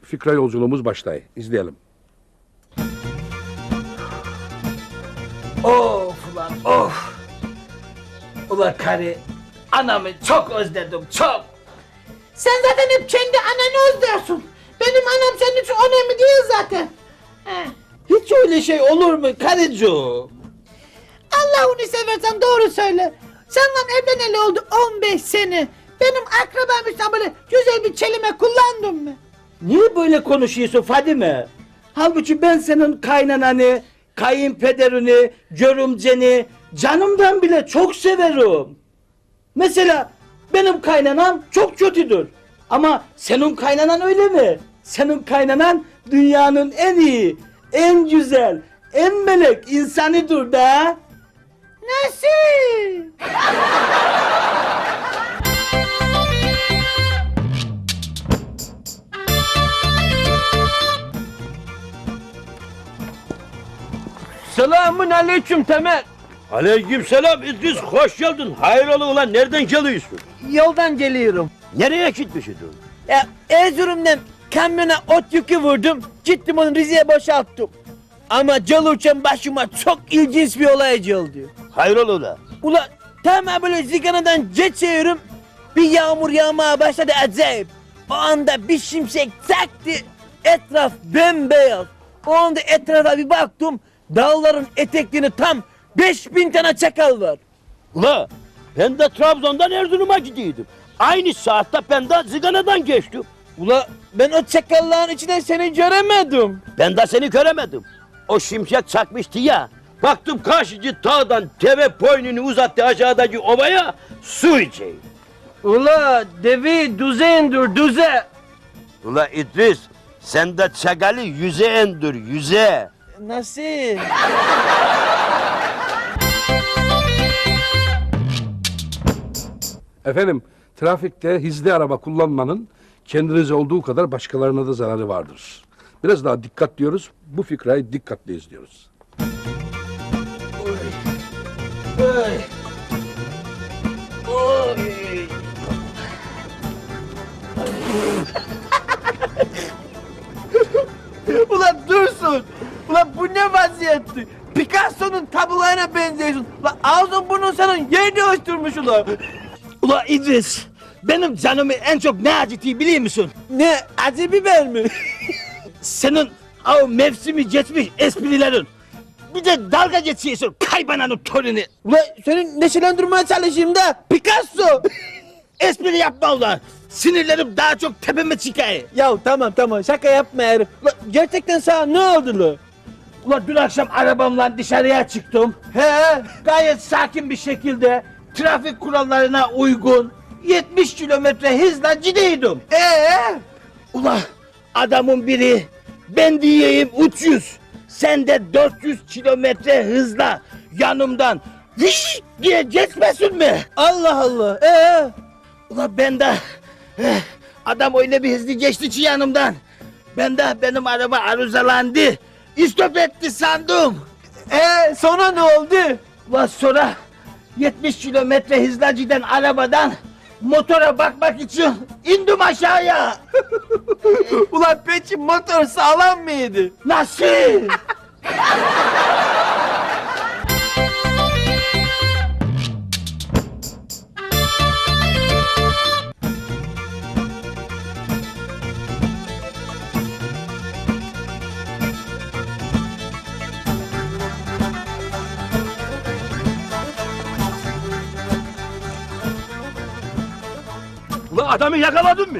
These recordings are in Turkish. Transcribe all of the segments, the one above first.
Fikra yolculuğumuz başlay. İzleyelim. Of ulan of. Ulan karı anamı çok özledim çok. Sen zaten hep kendi ananı özlersin. Benim anam senin için önemli değil zaten. He. Hiç öyle şey olur mu karıcığım? Allah'ını seversen doğru söyle. Seninle evleneli oldu 15 sene. Benim akrabammışsan böyle güzel bir kelime kullandın mı? Niye böyle konuşuyorsun Fadime? Halbuki ben senin kaynananı, kayınpederini, görümceni canımdan bile çok severim. Mesela benim kaynanam çok kötüdür. Ama senin kaynanan öyle mi? Senin kaynanan dünyanın en iyi, en güzel, en melek insanıdır da. Nasıl? Selamun aleyküm Temel. Aleyküm selam İdris hoş geldin. Hayrola ulan nereden geliyorsun? Yoldan geliyorum. Nereye gitmişsin? Ya Erzurum'dan kamyona ot yükü vurdum. Gittim onu Rize'ye boşalttım. Ama gelirken başıma çok ilginç bir olay oldu. Hayrola ulan? Ula tam böyle ziganadan geçiyorum. Bir yağmur yağmaya başladı acayip. O anda bir şimşek çaktı. Etraf bembeyaz. O anda etrafa bir baktım. Dağların etekliğinde tam 5000 tane çakal var. Ula ben de Trabzon'dan Erzurum'a gidiyordum. Aynı saatte ben de Zigana'dan geçtim. Ula ben o çakalların içinde seni göremedim. Ben de seni göremedim. O şimşek çakmıştı ya. Baktım karşıcı dağdan deve boynunu uzattı aşağıdaki ovaya su içeyim. Ula devi düze indir düze. Ula İdris sen de çakalı yüze endir yüze. Nasıl? Efendim, trafikte hizli araba kullanmanın kendinize olduğu kadar başkalarına da zararı vardır. Biraz daha dikkat diyoruz. Bu fikrayı dikkatle izliyoruz. Ulan dursun. Ulan bu ne vaziyetti? Picasso'nun tablolarına benziyorsun. Ulan ağzın burnun senin yer değiştirmiş ulan. Ula İdris, benim canımı en çok ne acıtıyor biliyor musun? Ne acı biber mi? Senin o mevsimi geçmiş esprilerin. Bir de dalga geçiyorsun kaybananın torunu. Ulan senin neşelendirmeye çalışayım da Picasso. Espri yapma ulan. Sinirlerim daha çok tepeme çıkıyor. ya tamam tamam şaka yapma herif. Ulan gerçekten sana ne oldu lan? Ulan dün akşam arabamla dışarıya çıktım. He? Gayet sakin bir şekilde trafik kurallarına uygun 70 kilometre hızla gidiyordum. Ee? Ula adamın biri ben diyeyim 300 sen de 400 kilometre hızla yanımdan viş diye geçmesin mi? Allah Allah. Ee? Ula ben de eh, adam öyle bir hızlı geçti ki yanımdan. Ben de benim araba arızalandı. İstop etti sandım. Ee sonra ne oldu? Ula sonra 70 kilometre hızla giden arabadan motora bakmak için indim aşağıya. Ulan peki motor sağlam mıydı? Nasıl? Ula adamı yakaladın mı?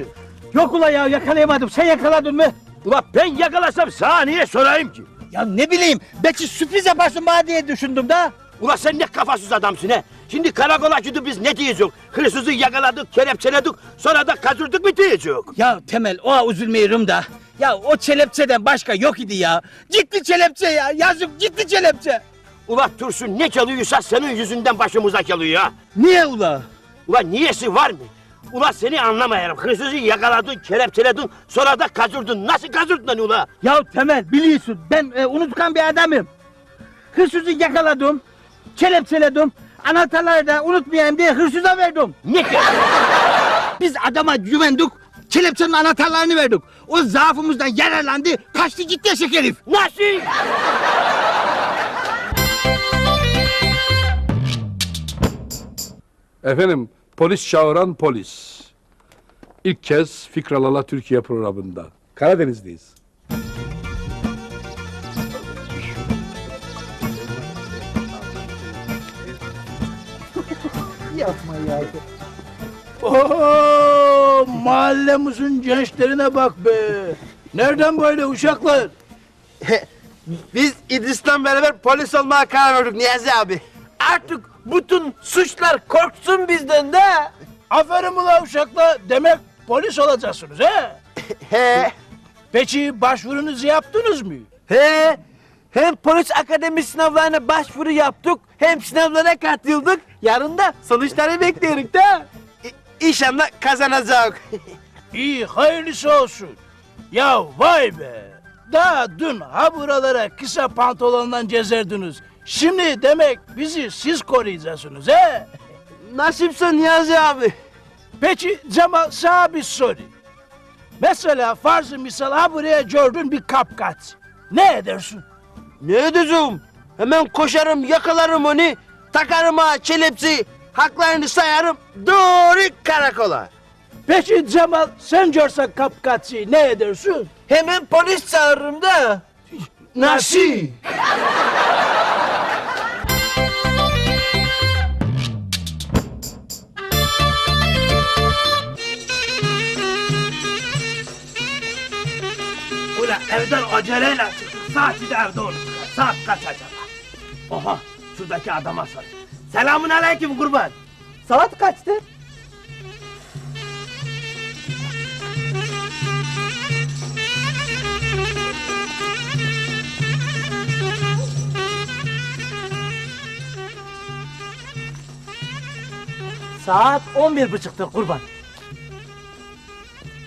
Yok ula ya yakalayamadım. Sen yakaladın mı? Ula ben yakalasam sana niye sorayım ki? Ya ne bileyim. Belki sürpriz yaparsın bana diye düşündüm da. Ula sen ne kafasız adamsın he? Şimdi karakola gidip biz ne diyeceğiz? Hırsızı yakaladık, kelepçeledik, sonra da kaçırdık mı diyeceğiz? Ya Temel o üzülmeyirim da. Ya o çelepçeden başka yok idi ya. Gitti çelepçe ya. Yazık gitti çelepçe. Ula Tursun ne çalıyorsa senin yüzünden başımıza çalıyor ha. Niye ula? Ula niyesi var mı? Ula seni anlamayarım. Hırsızı yakaladın, kelepçeledin, sonra da kaçırdın. Nasıl kaçırdın lan ula? Ya Temel biliyorsun ben e, unutkan bir adamım. Hırsızı yakaladım. Kelepçeledim. Anahtarları da unutmayayım diye hırsıza verdim. Ne ki? Biz adama güvendik. kelepçenin anahtarlarını verdik. O zaafımızdan yararlandı, kaçtı gitti eşek herif. Nasıl? Efendim polis çağıran polis. İlk kez Fikralala Türkiye programında. Karadeniz'deyiz. Oo, mahallemizin gençlerine bak be. Nereden böyle uşaklar? Biz İdris'le beraber polis olmaya karar verdik Niyazi abi. Artık bütün suçlar korksun bizden de. Aferin ula uşaklar. Demek polis olacaksınız he? He. Peki başvurunuzu yaptınız mı? He. Hem polis akademi sınavlarına başvuru yaptık, hem sınavlara katıldık. Yarın da sonuçları bekliyoruz da. İnşallah kazanacak. İyi hayırlısı olsun. Ya vay be. Daha dün ha buralara kısa pantolondan gezerdiniz. Şimdi demek bizi siz koruyacaksınız he? Nasipse Niyazi abi. Peki Cemal sana bir soru. Mesela farz misal ha buraya gördün bir kapkaç. Ne edersin? Ne edeceğim? Hemen koşarım, yakalarım onu, takarım ha kelepçeyi, haklarını sayarım, doğru karakola. Peki Cemal sen görsen kapkaçı ne edersin? Hemen polis çağırırım da. Nasıl? evden aceleyle çıktık. Saati de evde unuttuk. Saat kaç acaba? Oha şuradaki adama sor. Selamun aleyküm kurban. Saat kaçtı? Saat on bir buçuktur kurban.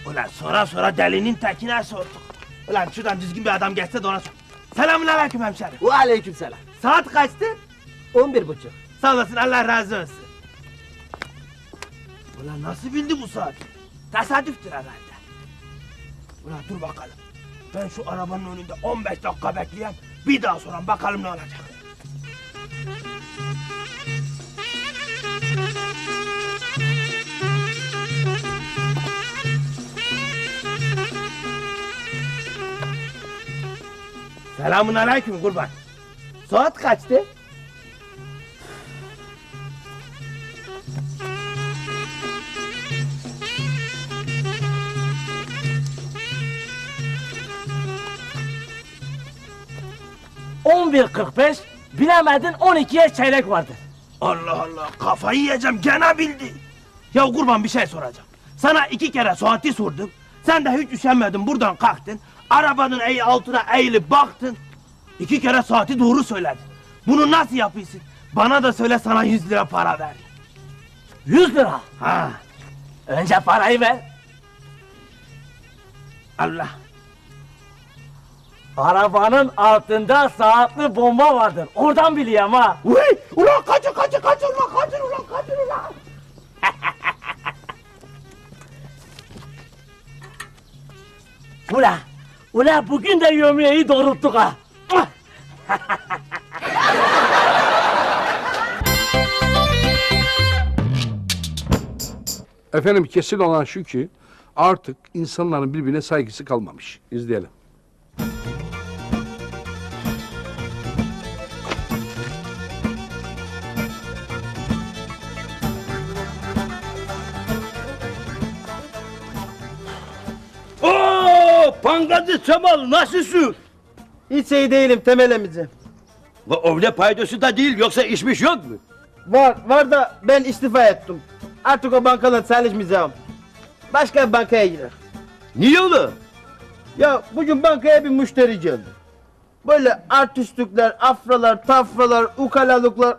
Ulan sonra sonra delinin tekine sorduk. Ulan şuradan düzgün bir adam geçse de ona sor. Selamun aleyküm hemşerim. Ve aleyküm selam. Saat kaçtı? On bir buçuk. Sağ olasın Allah razı olsun. Ulan nasıl bildi bu saat? Tesadüftür herhalde. Ulan dur bakalım. Ben şu arabanın önünde 15 dakika bekleyen bir daha soran bakalım ne olacak. Selamun aleyküm kurban. Saat kaçtı? bilemedin 12'ye çeyrek vardır. Allah Allah kafayı yiyeceğim gene bildi. Ya kurban bir şey soracağım. Sana iki kere saati sordum. Sen de hiç üşenmedin buradan kalktın. Arabanın eği altına eğilip baktın. İki kere saati doğru söyledin. Bunu nasıl yapıyorsun? Bana da söyle sana 100 lira para ver. 100 lira. Ha Önce parayı ver. Allah. Arabanın altında saatli bomba vardır. Oradan biliyorum ha. Uy, ulan kaçın kaçın kaçın ulan kaçın ulan kaçın ulan. Ula. Ula bugün de yömyeyi doğrulttuk ha. Efendim kesin olan şu ki artık insanların birbirine saygısı kalmamış. İzleyelim. Pangacı Cemal nasılsın? Hiç iyi değilim temelimizi. Ve öyle paydosu da değil yoksa işmiş yok mu? Var, var da ben istifa ettim. Artık o bankadan çalışmayacağım. Başka bir bankaya girer. Niye öyle? Ya bugün bankaya bir müşteri geldi. Böyle artistlikler, afralar, tafralar, ukalalıklar.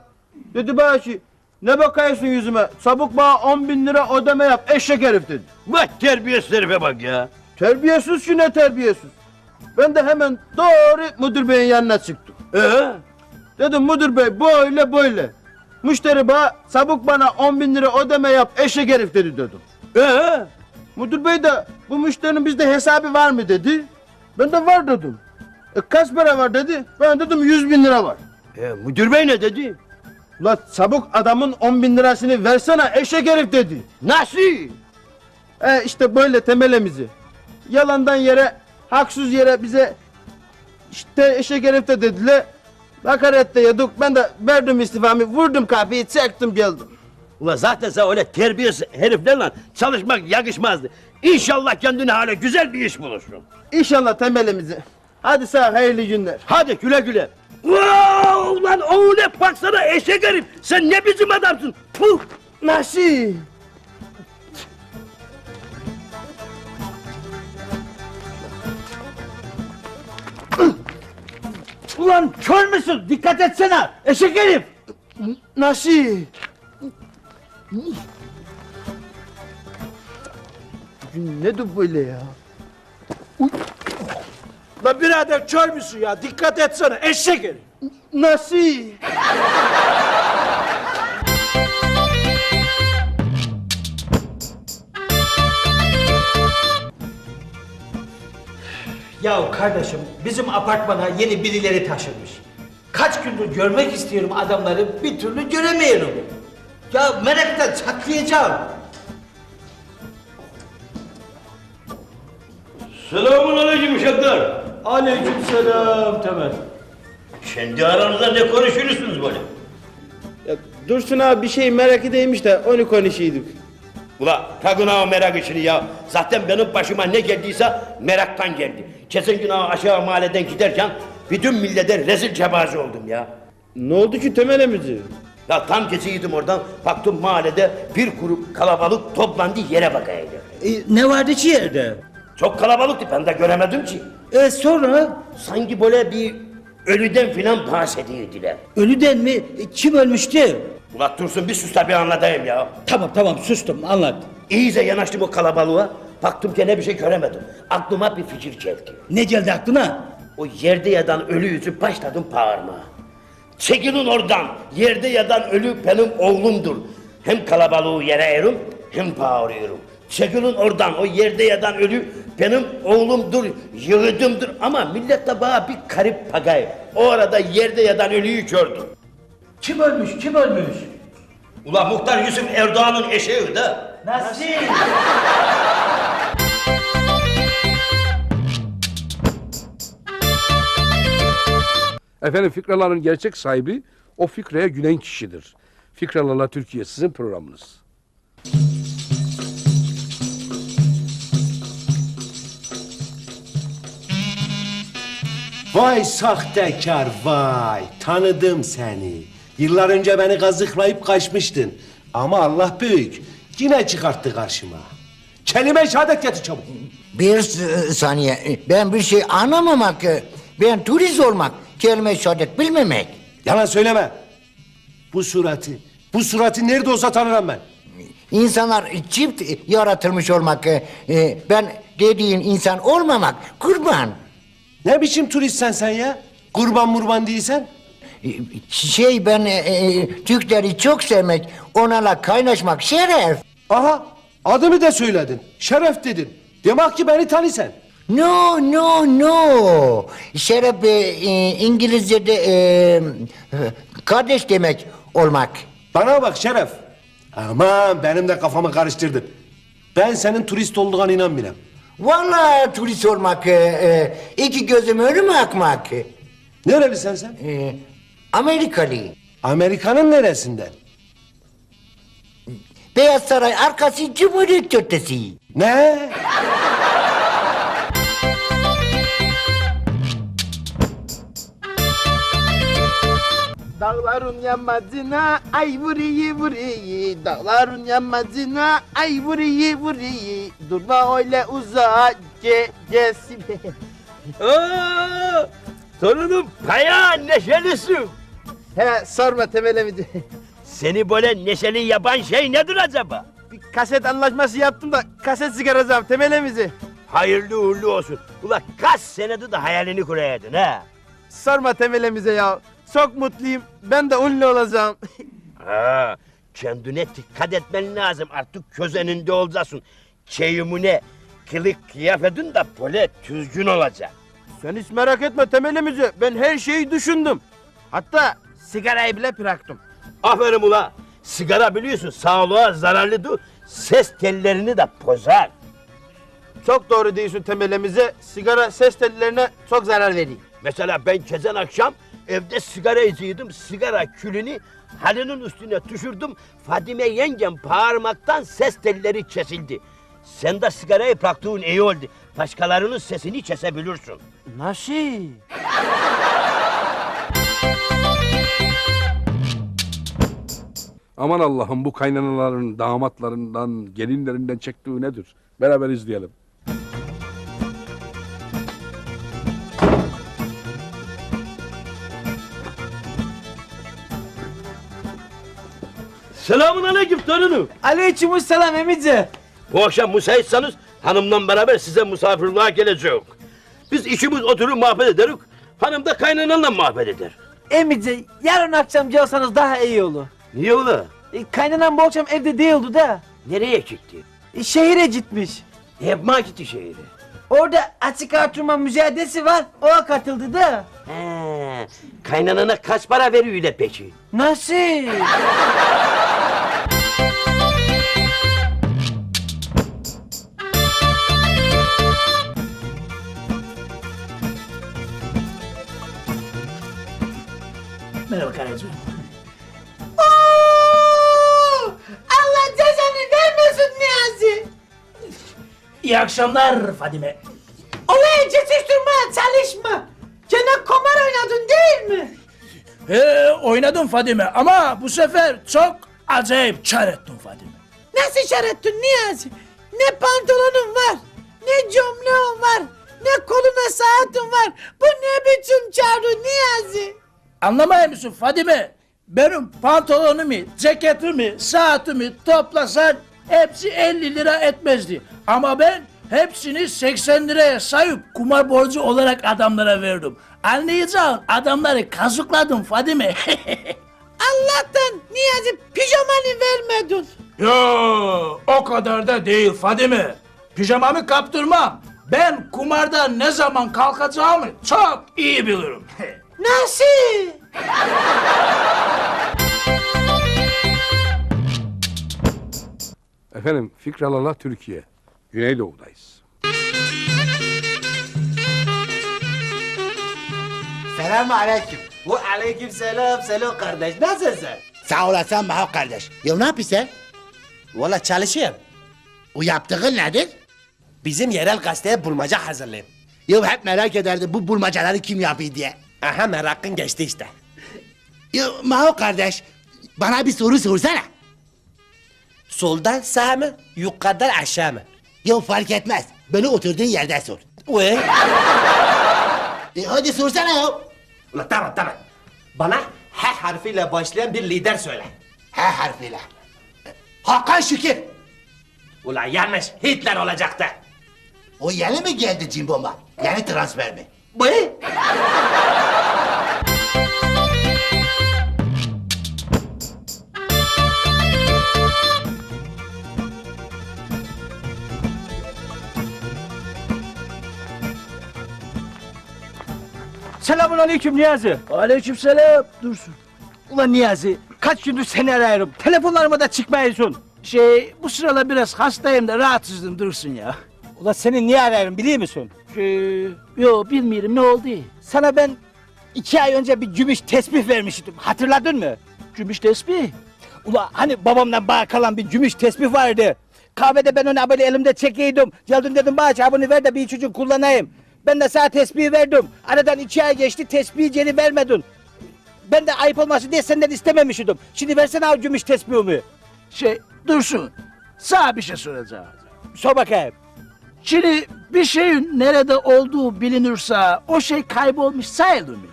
Dedi ki, ne bakıyorsun yüzüme? Sabuk bana 10 bin lira ödeme yap, eşek herif dedi. Vay terbiyesiz herife bak ya. Terbiyesiz ki ne terbiyesiz. Ben de hemen doğru müdür beyin yanına çıktım. Ee? Dedim müdür bey böyle böyle. Müşteri bana sabuk bana 10 bin lira ödeme yap eşek herif dedi dedim. Ee? Müdür bey de bu müşterinin bizde hesabı var mı dedi. Ben de var dedim. E, kaç para var dedi. Ben dedim 100 bin lira var. E, müdür bey ne dedi? La çabuk adamın 10 bin lirasını versene eşek herif dedi. Nasıl? E işte böyle temelimizi. Yalandan yere, haksız yere bize işte eşek herif de dediler. Hakarette yedik. Ben de verdim istifamı, vurdum kapıyı, çektim geldim. Ula zaten sen öyle terbiyesiz heriflerle çalışmak yakışmazdı. İnşallah kendine hala güzel bir iş bulursun. İnşallah temelimizi. Hadi sağ ol, hayırlı günler. Hadi güle güle. Wow, lan o ne baksana eşek herif. Sen ne bizim adamsın. Puh. Nasıl? Ulan kör müsün? Dikkat etsene. Eşek herif. Nasıl? Bugün ne de böyle ya? La birader kör müsün ya? Dikkat etsene eşek herif. Nasıl? Kardeşim bizim apartmana yeni birileri taşınmış. Kaç gündür görmek istiyorum adamları bir türlü göremiyorum. Ya meraktan çatlayacağım. Selamun aleyküm uşaklar. Aleyküm selam Temel. Kendi aranızda ne konuşuyorsunuz böyle? Ya Dursun abi bir şey merak edeymiş de onu konuşuyorduk. Ula takın ha o merak işini ya. Zaten benim başıma ne geldiyse meraktan geldi. Kesin gün ha aşağı mahalleden giderken bütün millete rezil cebazi oldum ya. Ne oldu ki temelimizi? Ya tam geçiyordum oradan baktım mahallede bir grup kalabalık toplandı yere bakaydı. E, ne vardı ki yerde? Çok kalabalıktı ben de göremedim ki. E sonra Sanki böyle bir ölüden filan bahsediyordular. ölüden mi? E, kim ölmüştü? Ula dursun bir sus da bir anlatayım ya. Tamam tamam sustum anlat. İyice yanaştım o kalabalığa. Baktım gene bir şey göremedim. Aklıma bir fikir geldi. Ne geldi aklına? O yerde yatan ölü yüzü başladım bağırmaya. Çekilin oradan. Yerde yatan ölü benim oğlumdur. Hem kalabalığı yere erim hem bağırıyorum. Çekilin oradan. O yerde yatan ölü benim oğlumdur, yiğidimdir. Ama millet de bana bir garip pagay. O arada yerde yatan ölüyü gördüm. Kim ölmüş kim ölmüş? Ula Muhtar Yusuf Erdoğan'ın eşeği de. Nasıl? Efendim fikraların gerçek sahibi o fikraya gülen kişidir. Fikralarla Türkiye sizin programınız. Vay sahtekar vay tanıdım seni. Yıllar önce beni kazıklayıp kaçmıştın. Ama Allah büyük. Yine çıkarttı karşıma. Kelime şehadet getir çabuk. Bir saniye. Ben bir şey anlamamak. Ben turist olmak. Kelime şehadet bilmemek. Yalan söyleme. Bu suratı, bu suratı nerede olsa tanırım ben. İnsanlar çift yaratılmış olmak. e, Ben dediğin insan olmamak. Kurban. Ne biçim turistsen sen ya? Kurban murban değilsen? E, Şey ben e, e, Türkleri çok sevmek. Onlarla kaynaşmak şeref. Aha adımı da söyledin. Şeref dedin. Demek ki beni tanısan. No, no, no. Şeref e, e, İngilizce'de e, kardeş demek olmak. Bana bak Şeref. Aman benim de kafamı karıştırdın. Ben senin turist olduğuna inanmıyorum. Vallahi turist olmak, e, e, iki gözüm önüme akmak. Nerelisin sen? E, Amerikalı. Amerika'nın neresinden? Beyaz Saray arkası Cumhuriyet Caddesi. Ne? Dağların yamacına ay vuruyu vuruyu Dağların yamacına ay vuruyu vuruyu Durma öyle uzağa ge gelsin Aa, torunum paya neşelisin. He sorma temelimizi Seni böyle neşeli yapan şey nedir acaba? Bir kaset anlaşması yaptım da kaset çıkaracağım temelimizi Hayırlı uğurlu olsun. Ula kaç senedir de hayalini kuruyordun ha? Sorma temelimize ya Çok mutluyum ben de ünlü olacağım Ha, kendine dikkat etmen lazım. Artık köz önünde olacaksın. çeyimine, kılık kıyafetin de böyle düzgün olacak. Sen hiç merak etme temelimizi. Ben her şeyi düşündüm. Hatta sigarayı bile bıraktım. Aferin ula. Sigara biliyorsun sağlığa zararlıdır. Ses tellerini de bozar. Çok doğru diyorsun temelimize. Sigara ses tellerine çok zarar veriyor. Mesela ben geçen akşam evde sigara içiyordum. Sigara külünü halının üstüne düşürdüm. Fadime yengem bağırmaktan ses telleri kesildi. Sen de sigarayı bıraktığın iyi oldu. Başkalarının sesini kesebilirsin. Nasıl? Aman Allah'ım bu kaynanaların, damatlarından, gelinlerinden çektiği nedir? Beraber izleyelim. Selamun aleyküm torunum. Aleykümselam emici. Bu akşam müsaitseniz hanımla beraber size misafirliğe geleceğim. Biz ikimiz oturup muhabbet ederiz. Hanım da kaynananla muhabbet eder. Emici yarın akşam gelsanız daha iyi olur. Niye ula? E, kaynanan bu akşam evde değildi da. Nereye çıktı? E, şehire gitmiş. Yapma gitti şehri. Orada açık artırma mücadelesi var. O katıldı da. He, kaynanana kaç para veriyor peki? Nasıl? Merhaba karıcığım. Allah cezanı vermesin Niyazi. İyi akşamlar Fadime. Olaya yetiştirmeye çalışma. Gene kumar oynadın değil mi? He oynadım Fadime ama bu sefer çok acayip çar ettim Fadime. Nasıl işarettin Niyazi? Ne pantolonun var, ne gömleğin var, ne koluna saatin var. Bu ne biçim çağrı Niyazi? Anlamıyor musun Fadime? Benim pantolonumu, ceketimi, saatimi toplasan hepsi 50 lira etmezdi. Ama ben hepsini 80 liraya sayıp kumar borcu olarak adamlara verdim. Anlayacağın adamları kazıkladım Fadime. Allah'tan Niyazi pijamanı vermedin. Yo, o kadar da değil Fadime. Pijamamı kaptırmam. Ben kumardan ne zaman kalkacağımı çok iyi bilirim. Nasıl? Efendim Fikralala Türkiye. Güneydoğu'dayız. Selamun aleyküm. Bu aleyküm selam selam kardeş. Nasılsın? Sağ olasın Maho kardeş. Ya ne yapıyorsun sen? Valla çalışıyorum. O yaptığın nedir? Bizim yerel gazeteye bulmaca hazırlayayım. Ya hep merak ederdim bu bulmacaları kim yapıyor diye. Aha merakın geçti işte. Ya Maho kardeş bana bir soru sorsana. Soldan sağ mı, yukarıdan aşağı mı? Ya fark etmez. Beni oturduğun yerde sor. Uy. E hadi sorsana ya. Ulan tamam tamam. Bana H harfiyle başlayan bir lider söyle. H harfiyle. Hakan Şükür. Ulan yanlış Hitler olacaktı. O yeni mi geldi Cimbom'a? Yeni transfer mi? Bu? Selamun aleyküm Niyazi. Aleykümselam. Dursun. Ulan Niyazi kaç gündür seni arıyorum. Telefonlarıma da çıkmıyorsun. Şey bu sıralar biraz hastayım da rahatsızdım Dursun ya. Ulan seni niye arıyorum biliyor musun? Şey, yo bilmiyorum ne oldu? Sana ben iki ay önce bir gümüş tesbih vermiştim. Hatırladın mı? Gümüş tesbih. Ula hani babamdan bana kalan bir gümüş tesbih vardı. Kahvede ben onu böyle elimde çekiyordum. Geldin dedim bana bunu ver de bir çocuk kullanayım. Ben de sana tesbih verdim. Aradan iki ay geçti tesbihi geri vermedin. Ben de ayıp olmasın diye senden istememiştim. Şimdi versene o gümüş tesbihimi. Şey Dursun. Sana bir şey soracağım. Sor bakayım. Şimdi bir şeyin nerede olduğu bilinirse o şey kaybolmuş sayılır mı?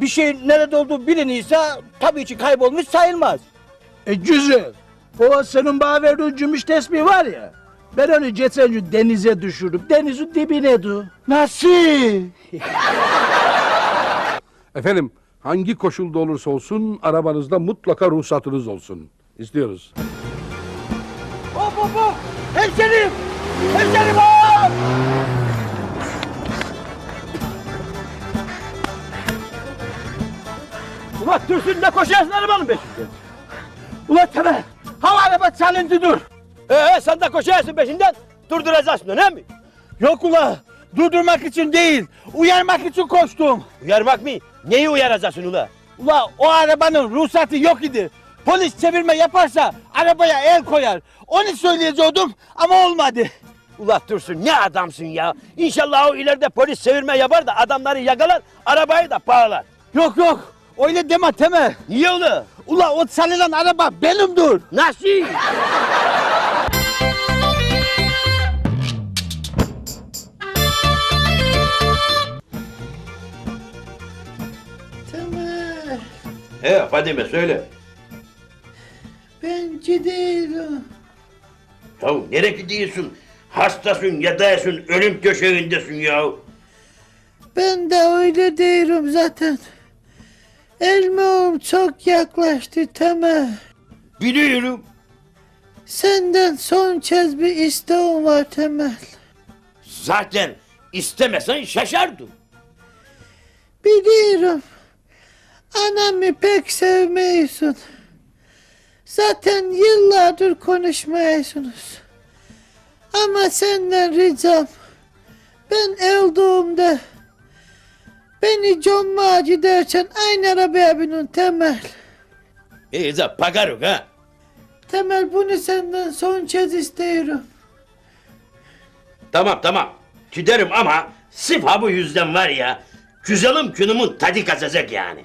Bir şeyin nerede olduğu biliniyse tabii ki kaybolmuş sayılmaz. E güzel. O senin bana verdiğin gümüş tesbih var ya. Ben onu geçen gün denize düşürdüm. Denizin dibine du. Nasıl? Efendim hangi koşulda olursa olsun arabanızda mutlaka ruhsatınız olsun. İstiyoruz. Hop hop hop! Hemşerim! Hemşerim o! Ulan Dursun ne koşuyorsun arabanın peşinde? Ulan Temel, hava araba çalındı dur. Ee sen de koşarsın peşinden durduracaksın öyle mi? Yok ula, durdurmak için değil, uyarmak için koştum. Uyarmak mı? Neyi uyaracaksın ula? Ula o arabanın ruhsatı yok idi. Polis çevirme yaparsa arabaya el koyar. Onu söyleyecektim ama olmadı. Ula Dursun ne adamsın ya. İnşallah o ileride polis çevirme yapar da adamları yakalar arabayı da bağlar. Yok yok, öyle deme Temel. Niye ula? Ula o çalınan araba benimdir. Nasıl? He Fadime söyle. ben gidiyorum. Ya nereye gidiyorsun? Hastasın, yataysın, ölüm döşeğindesin ya. Ben de öyle diyorum zaten. Elmağım çok yaklaştı Temel. Biliyorum. Senden son kez bir isteğim var Temel. Zaten istemesen şaşardım. Biliyorum. Anamı pek sevmiyorsun. Zaten yıllardır konuşmuyorsunuz. Ama senden ricam. Ben öldüğümde beni John giderken aynı arabaya binin Temel. İyice pagaruk ha. Temel bunu senden son kez istiyorum. Tamam tamam. Giderim ama sırf ha bu yüzden var ya. Güzelim günümün tadı kaçacak yani.